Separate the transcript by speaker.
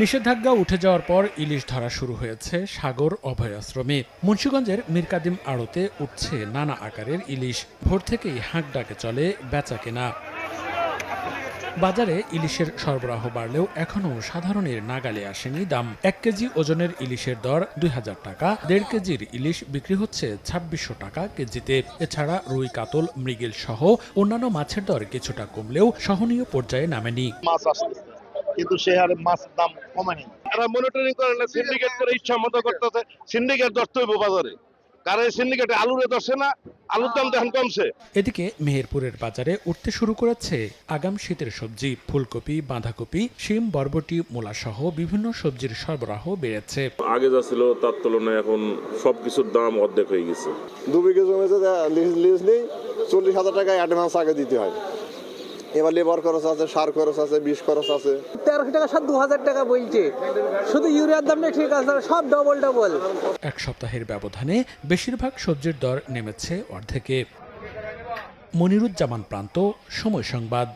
Speaker 1: নিষেধাজ্ঞা উঠে যাওয়ার পর ইলিশ ধরা শুরু হয়েছে সাগর অভয়াশ্রমে। মুন্সীগঞ্জের মীরকাদিম আড়তে উঠছে নানা আকারের ইলিশ। ভোর থেকেই হাঁক ডাকে চলে বেচা কেনা। বাজারে ইলিশের সরবরাহ বাড়লেও এখনও সাধারণের নাগালে আসেনি দাম। এক কেজি ওজনের ইলিশের দর দুই হাজার টাকা, দেড় কেজির ইলিশ বিক্রি হচ্ছে ছাব্বিশশো টাকা কেজিতে। এছাড়া রুই কাতল, মৃগেল সহ অন্যান্য মাছের দর কিছুটা কমলেও সহনীয় পর্যায়ে নামেনি।
Speaker 2: মাছ কিন্তু সে হারে মাছ দাম কমেনি
Speaker 3: এরা মনিটরিং করে না সিন্ডিকেট করে ইচ্ছা মতো করতেছে সিন্ডিকেট ধরতে হইব বাজারে। কারণ সিন্ডিকেটে আলুরে ধরছে না আলুর দাম দেখেন কমছে।
Speaker 1: এদিকে মেহেরপুরের বাজারে উঠতে শুরু করেছে আগাম শীতের সবজি ফুলকপি বাঁধাকপি শিম বরবটি মূলা সহ বিভিন্ন সবজির সরবরাহ বেড়েছে।
Speaker 4: আগে যা ছিল তার তুলনায় এখন সবকিছুর দাম অর্ধেক হয়ে গেছে।
Speaker 5: দু বিঘে জমিতে লিজ লিজ নেই চল্লিশ হাজার টাকা অ্যাডভান্স আগে দিতে হয়। এবার লেবার খরচ আছে সার খরচ আছে বিষ খরচ আছে।
Speaker 6: তেরোশো টাকা সাত দু হাজার টাকা বলছে। শুধু ইউরিয়ার দামটা ঠিক আছে সব ডবল ডবল
Speaker 1: এক সপ্তাহের ব্যবধানে বেশিরভাগ সবজির দর নেমেছে অর্ধেকে। মনিরুজ্জামান প্রান্ত সময় সংবাদ।